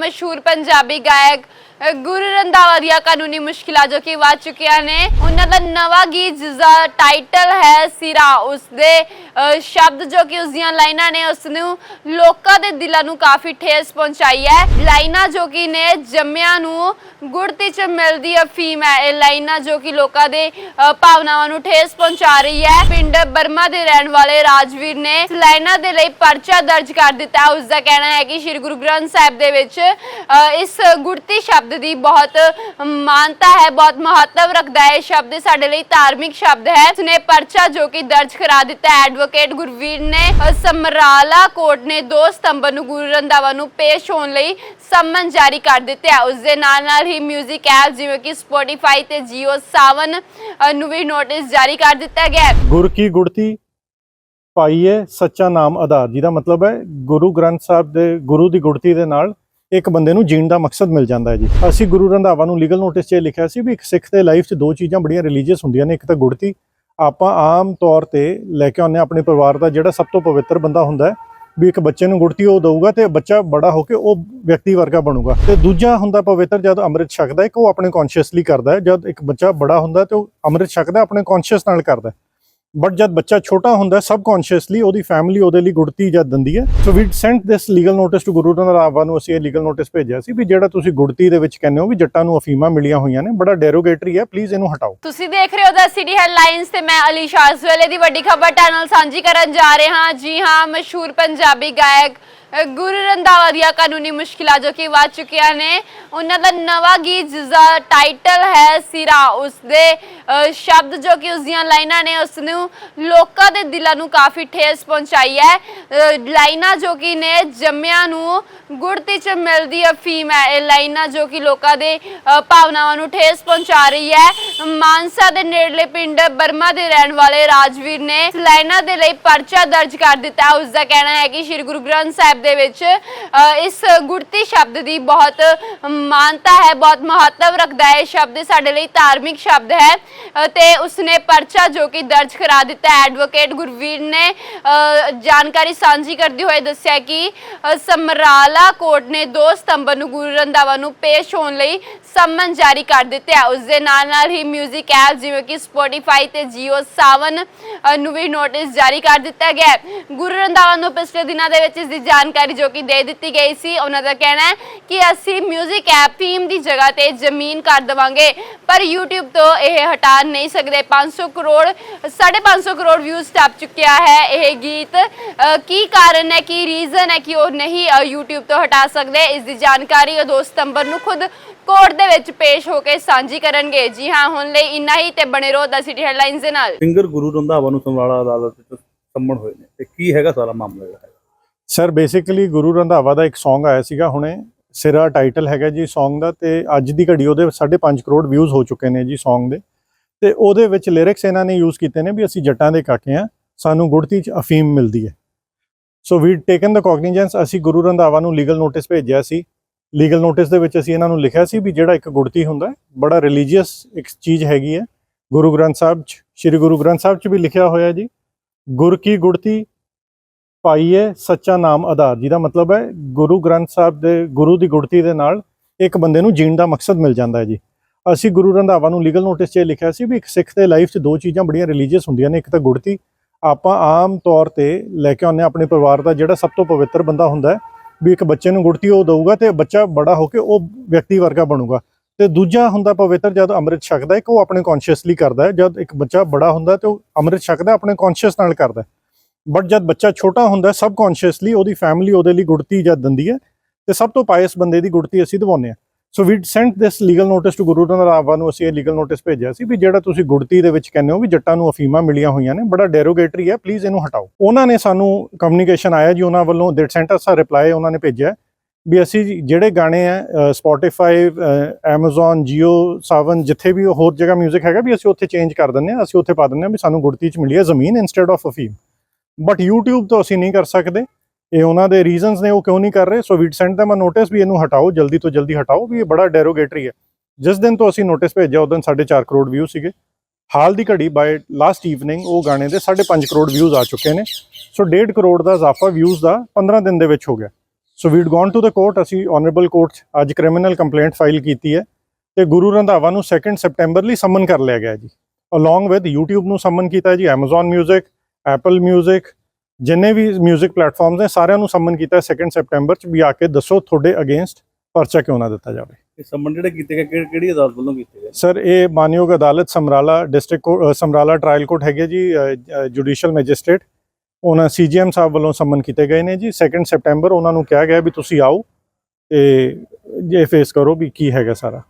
ਮਸ਼ਹੂਰ ਪੰਜਾਬੀ ਗਾਇਕ ਗੁਰੂ ਰੰਧਾਵਾ ਦੀਆਂ ਕਾਨੂੰਨੀ ਮੁਸ਼ਕਿਲਾਂ ਜੋ ਕਿ ਵੱਧ ਚੁੱਕੀਆਂ ਨੇ। ਉਹਨਾਂ ਦਾ ਨਵਾਂ ਗੀਤ ਜਿਸਦਾ ਟਾਈਟਲ ਹੈ ਸਿਰਾ। ਉਸ ਦੇ ਸ਼ਬਦ ਜੋ ਕਿ ਉਸ ਦੀਆਂ ਲਾਈਨਾਂ ਨੇ, ਉਸ ਨੂੰ ਲੋਕਾਂ ਦੇ ਦਿਲਾਂ ਨੂੰ ਕਾਫੀ ਠੇਸ ਪਹੁੰਚਾਈ ਹੈ। ਲਾਈਨਾਂ ਜੋ ਕਿ ਨੇ, ਜੰਮਿਆਂ ਨੂੰ ਗੁੜਤੀ ਚ ਮਿਲਦੀ ਅਫੀਮ ਹੈ। ਇਹ ਲਾਈਨਾਂ ਜੋ ਕਿ ਲੋਕਾਂ ਦੇ ਭਾਵਨਾਵਾਂ ਨੂੰ ਠੇਸ ਪਹੁੰਚਾ ਰਹੀ ਹੈ। ਪਿੰਡ ਬਰਮਾ ਦੇ ਰਹਿਣ ਵਾਲੇ ਰਾਜਵੀਰ ਨੇ ਲਾਈਨਾਂ ਦੇ ਲਈ ਪਰਚਾ ਦਰਜ ਕਰ ਦਿੱਤਾ। ਹੈ। ਉਸ ਦਾ ਕਹਿਣਾ ਹੈ ਕਿ ਸ੍ਰੀ ਗੁਰੂ ਗ੍ਰੰਥ ਸਾਹਿਬ ਦੇ ਵਿੱਚ ਅ, ਇਸ ਗੁੜਤੀ ਸ਼ਬਦ ਦੀ ਬਹੁਤ ਮਾਨਤਾ ਹੈ ਬਹੁਤ ਮਹੱਤਵ ਰੱਖਦਾ ਹੈ। ਇਹ ਸ਼ਬਦ ਸਾਡੇ ਲਈ ਧਾਰਮਿਕ ਸ਼ਬਦ ਹੈ। ਉਸਨੇ ਪਰਚਾ ਜੋ ਕਿ ਦਰਜ ਕਰਾ ਦਿੱਤਾ ਹੈ। ਐਡਵੋਕੇਟ ਗੁਰਵੀਰ ਨੇ ਅ, ਸਮਰਾਲਾ ਕੋਰਟ ਨੇ 2 ਸਤੰਬਰ ਨੂੰ ਗੁਰੂ ਰੰਧਾਵਾ ਨੂੰ ਪੇਸ਼ ਹੋਣ ਲਈ ਸੰਮਨ ਜਾਰੀ ਕਰ ਦਿੱਤੇ ਹੈ। ਉਸ ਦੇ ਨਾਲ ਨਾਲ ਹੀ 뮤직 ਐਪ ਜਿਵੇਂ ਕਿ Spotify ਤੇ Jio ਅ, ਨੂੰ ਵੀ ਨੋਟਿਸ ਜਾਰੀ ਕਰ ਦਿੱਤਾ ਗਿਆ ਹੈ। ਗੁਰ ਕੀ ਗੁੜਤੀ ਪਾਈਏ ਸੱਚਾ ਨਾਮ ਆਧਾਰ ਜਿਹਦਾ ਮਤਲਬ ਹੈ ਗੁਰੂ ਗ੍ਰੰਥ ਸਾਹਿਬ ਦੇ ਗੁਰੂ ਦੀ ਗੁੜਤੀ ਦੇ ਨਾਲ ਇੱਕ ਬੰਦੇ ਨੂੰ ਜੀਣ ਦਾ ਮਕਸਦ ਮਿਲ ਜਾਂਦਾ ਹੈ ਜੀ। ਅਸੀਂ ਗੁਰੂ ਰੰਧਾਵਾ ਨੂੰ ਲੀਗਲ ਨੋਟਿਸ 'ਚ ਲਿਖਿਆ ਸੀ ਵੀ ਇੱਕ ਸਿੱਖ ਦੇ ਲਾਈਫ 'ਚ ਦੋ ਚੀਜ਼ਾਂ ਬੜੀਆਂ ਰਿਲੀਜੀਅਸ ਹੁੰਦੀਆਂ ਨੇ, ਇੱਕ ਤਾਂ ਗੁੜਤੀ। ਆਪਾਂ ਆਮ ਤੌਰ ਤੇ ਲੈ ਕੇ ਆਉਂਦੇ ਹਾਂ ਆਪਣੇ ਪਰਿਵਾਰ ਦਾ ਜਿਹੜਾ ਸਭ ਤੋਂ ਪਵਿੱਤਰ ਬੰਦਾ ਹੁੰਦਾ ਹੈ, ਵੀ ਇੱਕ ਬੱਚੇ ਨੂੰ ਗੁੜਤੀ ਉਹ ਦਊਗਾ ਤੇ ਬੱਚਾ ਬੜਾ ਹੋ ਕੇ ਉਹ ਵਿਅਕਤੀ ਵਰਗਾ ਬਣੂਗਾ। ਤੇ ਦੂਜਾ ਹੁੰਦਾ ਪਵਿੱਤਰ ਜਦ ਅੰਮ੍ਰਿਤ ਛਕਦਾ ਹੈ ਕਿ ਉਹ ਆਪਣੇ ਕੌਨਸ਼ੀਅਸਲੀ ਕਰਦਾ ਹੈ। ਜਦ ਇੱਕ ਬੱਚਾ ਬੜਾ ਹੁੰਦਾ ਤੇ ਉਹ ਅੰਮ੍ਰਿਤ ਛਕਦਾ, ਆਪਣੇ ਕੌਨਸ਼ੀਅਸ ਨਾਲ ਕਰਦਾ ਬਟ ਜਦ ਬੱਚਾ ਛੋਟਾ ਹੁੰਦਾ ਸਬ ਕੌਨਸ਼ੀਅਸਲੀ ਉਹਦੀ ਫੈਮਿਲੀ ਉਹਦੇ ਲਈ ਗੁੜਤੀ ਜਦ ਦਿੰਦੀ ਹੈ। So we sent this legal notice to Guru Randhawa ਨੂੰ, ਅਸੀਂ ਇਹ ਲੀਗਲ ਨੋਟਿਸ ਭੇਜਿਆ ਸੀ ਵੀ ਜਿਹੜਾ ਤੁਸੀਂ ਗੁੜਤੀ ਦੇ ਵਿੱਚ ਕਹਿੰਦੇ ਹੋ ਵੀ ਜੱਟਾਂ ਨੂੰ ਅਫੀਮਾਂ ਮਿਲੀਆਂ ਹੋਈਆਂ ਨੇ, ਬੜਾ ਡੈਰੋਗੇਟਰੀ ਹੈ ਪਲੀਜ਼ ਇਹਨੂੰ ਹਟਾਓ। ਤੁਸੀਂ ਦੇਖ ਰਹੇ ਹੋ ਦਾ ਸਿਟੀ ਹੈਡਲਾਈਨਸ ਤੇ ਮੈਂ ਅਲੀ ਸ਼ਾਹ ਵੇਲੇ ਦੀ ਵੱਡੀ ਖਬਰ ਤੁਹਾਡੇ ਸਾਂਝੀ ਕਰਨ ਜਾ ਰਹੇ ਹਾਂ। ਜੀ ਹਾਂ, ਮਸ਼ਹੂਰ ਪੰਜਾਬੀ ਗਾਇਕ ਗੁਰੂ ਰੰਧਾਵਾ ਦੀਆਂ ਕਾਨੂੰਨੀ ਮੁਸ਼ਕਿਲਾਂ ਜੋ ਕਿ ਵੱਧ ਚੁੱਕੀਆਂ ਨੇ, ਉਹਨਾਂ ਦਾ ਨਵਾਂ ਗੀਤ ਜਿਸਦਾ ਟਾਈਟਲ ਹੈ ਸਿਰਾ ਉਸ ਦੇ ਸ਼ਬਦ ਜੋ ਕਿ ਉਸ ਦੀਆਂ ਲਾਈਨਾਂ ਨੇ ਉਸ ਨੂੰ ਲੋਕਾਂ ਦੇ ਦਿਲਾਂ ਨੂੰ ਕਾਫੀ ਠੇਸ ਪਹੁੰਚਾਈ ਹੈ। ਲਾਈਨਾਂ ਜੋ ਕਿ ਨੇ ਜੰਮਿਆਂ ਨੂੰ ਗੁੜਤੀ ਚ ਮਿਲਦੀ ਅਫੀਮ ਹੈ। ਇਹ ਲਾਈਨਾਂ ਜੋ ਕਿ ਲੋਕਾਂ ਦੇ ਭਾਵਨਾਵਾਂ ਨੂੰ ਠੇਸ ਪਹੁੰਚਾ ਰਹੀ ਹੈ। ਮਾਨਸਾ ਦੇ ਨੇੜਲੇ ਪਿੰਡ ਬਰਮਾ ਦੇ ਰਹਿਣ ਵਾਲੇ ਰਾਜਵੀਰ ਨੇ ਲਾਈਨਾਂ ਦੇ ਲਈ ਪਰਚਾ ਦਰਜ ਕਰ ਦਿੱਤਾ। ਹੈ ਉਸ ਦਾ ਕਹਿਣਾ ਹੈ ਕਿ ਸ੍ਰੀ ਗੁਰੂ ਗ੍ਰੰਥ ਸਾਹਿਬ ਦੇ ਵਿੱਚ ਇਸ ਗੁੜਤੀ ਸ਼ਬਦ ਦੀ ਬਹੁਤ ਮਾਨਤਾ ਹੈ, ਬਹੁਤ ਮਹੱਤਵ ਰੱਖਦਾ ਹੈ। ਇਹ ਸ਼ਬਦ ਸਾਡੇ ਲਈ ਧਾਰਮਿਕ ਸ਼ਬਦ ਹੈ। ਤੇ ਉਸਨੇ ਪਰਚਾ ਜੋ ਕਿ ਦਰਜ ਕਰਾ ਦਿੱਤਾ ਐਡਵੋਕੇਟ ਗੁਰਵੀਰ ਨੇ ਜਾਣਕਾਰੀ ਸਾਂਝੀ ਕਰਦੇ ਹੋਏ ਦੱਸਿਆ ਕਿ ਸਮਰਾਲਾ ਕੋਰਟ ਨੇ 2 ਸਤੰਬਰ ਨੂੰ ਗੁਰੂ ਰੰਧਾਵਾ ਨੂੰ ਪੇਸ਼ ਹੋਣ ਲਈ ਸੰਮਨ ਜਾਰੀ ਕਰ ਦਿੱਤਾ ਹੈ ਉਸ ਦੇ ਨਾਲ ਨਾਲ ਹੀ 뮤직 ਐਪ ਜਿਵੇਂ ਕਿ ਸਪੋਟੀਫਾਈ ਤੇ ਜੀਓ ਸਾਵਨ ਨੂੰ ਵੀ ਨੋਟਿਸ ਜਾਰੀ ਕਰ ਦਿੱਤਾ ਗਿਆ ਗੁਰੂ ਰੰਧਾਵਾ ਨੂੰ ਪਿਛਲੇ ਦਿਨਾਂ ਦੇ ਵਿੱਚ ਇਸ ਦੀ ਜਾਣਕਾਰੀ ਜੋ ਕਿ ਦੇ ਦਿੱਤੀ ਗਈ ਸੀ, ਉਹਨਾਂ ਦਾ ਕਹਿਣਾ ਹੈ ਕਿ ਅਸੀਂ 뮤직 ਐਪ ਥੀਮ ਦੀ ਜਗ੍ਹਾ ਤੇ ਜ਼ਮੀਨ ਕਰ ਦੇਵਾਂਗੇ, ਪਰ YouTube ਤੋਂ ਇਹ ਹਟਾ ਨਹੀਂ ਸਕਦੇ। 500 ਕਰੋੜ 550 ਕਰੋੜ ਵਿਊਜ਼ ਟੱਪ ਚੁੱਕਿਆ ਹੈ ਇਹ ਗੀਤ। ਕੀ ਕਾਰਨ ਹੈ, ਕੀ ਰੀਜ਼ਨ ਹੈ ਕਿ ਉਹ ਨਹੀਂ YouTube ਤੋਂ ਹਟਾ ਸਕਦੇ? ਇਸ ਦੀ ਜਾਣਕਾਰੀ ਉਹ 2 ਸਤੰਬਰ ਨੂੰ ਖੁਦ ਕੋਰਟ ਦੇ ਵਿੱਚ ਪੇਸ਼ ਹੋ ਕੇ ਸਾਂਝੀ ਕਰਨਗੇ। ਜੀ ਹਾਂ, ਹੁਣ ਲਈ ਇੰਨਾ ਹੀ ਤੇ ਬਣੇ ਰਹੋ ਦਾ ਸਿਟੀ ਹੈਡਲਾਈਨਸ ਦੇ ਨਾਲ। ਸਿੰਗਰ ਗੁਰੂ ਰੰਧਾਵਾ ਨੂੰ ਸਮਰਾਲਾ ਅਦਾਲਤ ਵਿੱਚ ਸੰਮਣ ਹੋਏ ਨੇ। ਤੇ ਕੀ ਹੈਗਾ ਸਾਰਾ ਮਾਮਲਾ ਜਿਹੜਾ? ਸਰ ਬੇਸਿਕਲੀ ਗੁਰੂ ਰੰਧਾਵਾ ਦਾ ਇੱਕ Song ਆਇਆ ਸੀਗਾ ਹੁਣੇ। ਸਿਰਾ ਟਾਈਟਲ ਹੈਗਾ ਜੀ Song ਦਾ ਤੇ ਅੱਜ ਦੀ ਘੜੀ ਉਹਦੇ 5.5 ਕਰੋੜ ਵਿਊਜ਼ ਹੋ ਚੁੱਕੇ ਨੇ ਜੀ Song ਦੇ। ਤੇ ਉਹਦੇ ਵਿੱਚ ਲਿਰਿਕਸ ਇਹਨਾਂ ਨੇ ਯੂਜ਼ ਕੀਤੇ ਨੇ ਵੀ ਅਸੀਂ ਜੱਟਾਂ ਦੇ ਕਾਕੇ ਆ ਸਾਨੂੰ ਗੁੜਤੀ ਚ ਅਫੀਮ ਮਿਲਦੀ ਹੈ। ਸੋ ਵੀ ਟੇਕਨ ਦਾ ਕੋਗਨੀਜੈਂਸ ਅਸੀਂ ਗੁਰੂ ਰੰਧਾਵਾ ਨੂੰ ਲੀਗਲ ਨੋਟਿਸ ਭੇਜਿਆ ਸੀ। ਲੀਗਲ ਨੋਟਿਸ ਦੇ ਵਿੱਚ ਅਸੀਂ ਇਹਨਾਂ ਨੂੰ ਲਿਖਿਆ ਸੀ ਵੀ ਜਿਹੜਾ ਇੱਕ ਗੁੜਤੀ ਹੁੰਦਾ ਬੜਾ ਰਿਲੀਜੀਅਸ ਇੱਕ ਚੀਜ਼ ਹੈਗੀ ਹੈ। ਗੁਰੂ ਗ੍ਰੰਥ ਸਾਹਿਬ ਚ, ਸ੍ਰੀ ਗੁਰੂ ਗ੍ਰੰਥ ਸਾਹਿਬ ਚ ਵੀ ਲਿਖਿਆ ਹੋਇਆ ਜੀ। ਗੁਰ ਕੀ ਗੁੜਤੀ ਪਾਈਏ ਸੱਚਾ ਨਾਮ ਆਧਾਰ, ਜਿਹਦਾ ਮਤਲਬ ਹੈ ਗੁਰੂ ਗ੍ਰੰਥ ਸਾਹਿਬ ਦੇ ਗੁਰੂ ਦੀ ਗੁੜਤੀ ਦੇ ਨਾਲ ਇੱਕ ਬੰਦੇ ਨੂੰ ਜੀਣ ਦਾ ਮਕਸਦ ਮਿਲ ਜਾਂਦਾ ਹੈ ਜੀ। ਅਸੀਂ ਗੁਰੂ ਰੰਧਾਵਾ ਨੂੰ ਲੀਗਲ ਨੋਟਿਸ 'ਚ ਲਿਖਿਆ ਸੀ ਵੀ ਇੱਕ ਸਿੱਖ ਦੇ ਲਾਈਫ 'ਚ ਦੋ ਚੀਜ਼ਾਂ ਬੜੀਆਂ ਰਿਲੀਜੀਅਸ ਹੁੰਦੀਆਂ ਨੇ, ਇੱਕ ਤਾਂ ਗੁੜਤੀ। ਆਪਾਂ ਆਮ ਤੌਰ ਤੇ ਲੈ ਕੇ ਆਉਂਦੇ ਹਾਂ ਆਪਣੇ ਪਰਿਵਾਰ ਦਾ ਜਿਹੜਾ ਸਭ ਤੋਂ ਪਵਿੱਤਰ ਬੰਦਾ ਹੁੰਦਾ ਹੈ, ਵੀ ਇੱਕ ਬੱਚੇ ਨੂੰ ਗੁੜਤੀ ਉਹ ਦਊਗਾ ਤੇ ਬੱਚਾ ਬੜਾ ਹੋ ਕੇ ਉਹ ਵਿਅਕਤੀ ਵਰਗਾ ਬਣੂਗਾ। ਤੇ ਦੂਜਾ ਹੁੰਦਾ ਪਵਿੱਤਰ ਜਦ ਅੰਮ੍ਰਿਤ ਛਕਦਾ ਹੈ ਕਿ ਉਹ ਆਪਣੇ ਕੌਨਸ਼ੀਅਸਲੀ ਕਰਦਾ ਹੈ, ਜਦ ਇੱਕ ਬੱਚਾ ਬੜਾ ਹੁੰਦਾ ਤੇ ਉਹ ਅੰਮ੍ਰਿਤ ਛਕਦਾ ਆਪਣੇ ਕੌਨਸ਼ੀਅਸ ਨਾਲ ਕਰਦਾ ਹੈ। ਬਟ ਜਦ ਬੱਚਾ ਛੋਟਾ ਹੁੰਦਾ ਸਬ ਕੌਨਸ਼ੀਅਸਲੀ ਉਹਦੀ ਫੈਮਿਲੀ ਉਹਦੇ ਲਈ ਗੁੜਤੀ ਜਦ ਦਿੰਦੀ ਹੈ, ਤੇ ਸਭ ਤੋਂ ਪਾਇਸ ਬੰਦੇ ਦੀ ਗੁੜਤੀ ਅਸੀਂ ਦਿਵਾਉਂਦੇ ਹਾਂ। So we sent this legal notice to Guru Randhawa ਨੂੰ ਅਸੀਂ ਇਹ ਲੀਗਲ ਨੋਟਿਸ ਭੇਜਿਆ ਸੀ ਵੀ ਜਿਹੜਾ ਤੁਸੀਂ ਗੁੜਤੀ ਦੇ ਵਿੱਚ ਕਹਿੰਦੇ ਹੋ ਵੀ ਜੱਟਾਂ ਨੂੰ ਅਫੀਮਾਂ ਮਿਲੀਆਂ ਹੋਈਆਂ ਨੇ, ਬੜਾ ਡੈਰੋਗੇਟਰੀ ਹੈ ਪਲੀਜ਼ ਇਹਨੂੰ ਹਟਾਓ। ਉਹਨਾਂ ਨੇ ਸਾਨੂੰ ਕਮਿਊਨੀਕੇਸ਼ਨ ਆਇਆ ਜੀ, ਉਹਨਾਂ ਵੱਲੋਂ ਦੇ ਸੈਂਟ ਅਸ ਰਿਪਲਾਈ ਉਹਨਾਂ ਨੇ ਭੇਜਿਆ ਵੀ ਅਸੀਂ ਜਿਹੜੇ ਗਾਣੇ ਆ ਸਪੋਟੀਫਾਈ Amazon, Jio ਸਾਵਨ ਜਿੱਥੇ ਵੀ ਹੋਰ ਜਗ੍ਹਾ 뮤직 ਹੈਗਾ ਵੀ ਅਸੀਂ ਉੱਥੇ ਚੇਂਜ ਕਰ ਦਿੰਨੇ ਆ ਅਸੀਂ ਉੱਥੇ ਪਾ ਦਿੰਨੇ ਆ ਵੀ ਸਾਨੂੰ ਗੁੜਤੀ ਚ ਮਿਲੀ ਹੈ ਜ਼ਮੀਨ ਇਨਸਟੈਡ ਆਫ ਅਫੀਮ। ਬਟ YouTube ਤੋਂ ਅਸੀਂ ਨਹੀਂ ਕਰ ਸਕਦੇ। ਇਹ ਉਹਨਾਂ ਦੇ ਰੀਜ਼ਨਸ ਨੇ, ਉਹ ਕਿਉਂ ਨਹੀਂ ਕਰ ਰਹੇ? So we'd send them a notice ਵੀ ਇਹਨੂੰ ਹਟਾਓ, ਜਲਦੀ ਤੋਂ ਜਲਦੀ ਹਟਾਓ, ਵੀ ਇਹ ਬੜਾ ਡੈਰੋਗੇਟਰੀ ਹੈ। ਜਿਸ ਦਿਨ ਤੋਂ ਅਸੀਂ ਨੋਟਿਸ ਭੇਜਿਆ, ਉਸ ਦਿਨ 4.5 ਕਰੋੜ ਵਿਊ ਸੀਗੇ। ਹਾਲ ਦੀ ਘੜੀ ਬਾਈ ਲਾਸਟ ਈਵਨਿੰਗ ਉਹ ਗਾਣੇ ਦੇ 5.5 ਕਰੋੜ ਵਿਊਜ਼ ਆ ਚੁੱਕੇ ਨੇ। ਸੋ 1.5 ਕਰੋੜ ਦਾ ਇਜ਼ਾਫਾ ਵਿਊਜ਼ ਦਾ 15 ਦਿਨ ਦੇ ਵਿੱਚ ਹੋ ਗਿਆ। So we'd gone to the court ਅਸੀਂ ਆਨਰੇਬਲ ਕੋਰਟ 'ਚ ਅੱਜ ਕ੍ਰਿਮੀਨਲ ਕੰਪਲੇਂਟ ਫਾਈਲ ਕੀਤੀ ਹੈ। ਤੇ ਗੁਰੂ ਰੰਧਾਵਾ ਨੂੰ 2 ਸੈਪਟੈਂਬਰ ਲਈ ਸਮਨ ਕਰ ਲਿਆ ਗਿਆ ਜੀ। ਅਲੋਂਗ ਵਿਦ YouTube ਨੂੰ ਸਮਨ ਕੀਤਾ ਜੀ, Amazon Music Apple Music ਜਿੰਨੇ ਵੀ 뮤직 ਪਲੇਟਫਾਰਮਸ ਨੇ ਸਾਰਿਆਂ ਨੂੰ ਸਮਨ ਕੀਤਾ 2 ਸੈਪਟੈਂਬਰ 'ਚ ਵੀ ਆ ਕੇ ਦੱਸੋ ਤੁਹਾਡੇ ਅਗੇਂਸਟ ਪਰਚਾ ਕਿਉਂ ਨਾ ਦਿੱਤਾ ਜਾਵੇ। ਇਹ ਸੰਮਣ ਜਿਹੜੇ ਕੀਤੇ ਗਏ ਕਿਹੜੀ- ਕਿਹੜੀ ਅਦਾਲਤ ਵੱਲੋਂ ਕੀਤੇ ਗਏ? ਸਰ ਇਹ ਮਾਨਯੋਗ ਅਦਾਲਤ Samrala district Samrala trial court ਹੈਗੇ ਜੀ ਜੁਡੀਸ਼ੀਅਲ ਮੈਜਿਸਟ੍ਰੇਟ ਉਹਨਾਂ ਸੀਜੀਐਮ ਸਾਹਿਬ ਵੱਲੋਂ ਸਮਨ ਕੀਤੇ ਗਏ ਨੇ ਜੀ। 2 ਸੈਪਟੈਂਬਰ ਉਹਨਾਂ ਨੂੰ ਕਿਹਾ ਗਿਆ ਵੀ ਤੁਸੀਂ ਆਓ ਤੇ ਇਹ ਫੇਸ ਕਰੋ ਵੀ ਕੀ ਹੈਗਾ ਸਾਰਾ।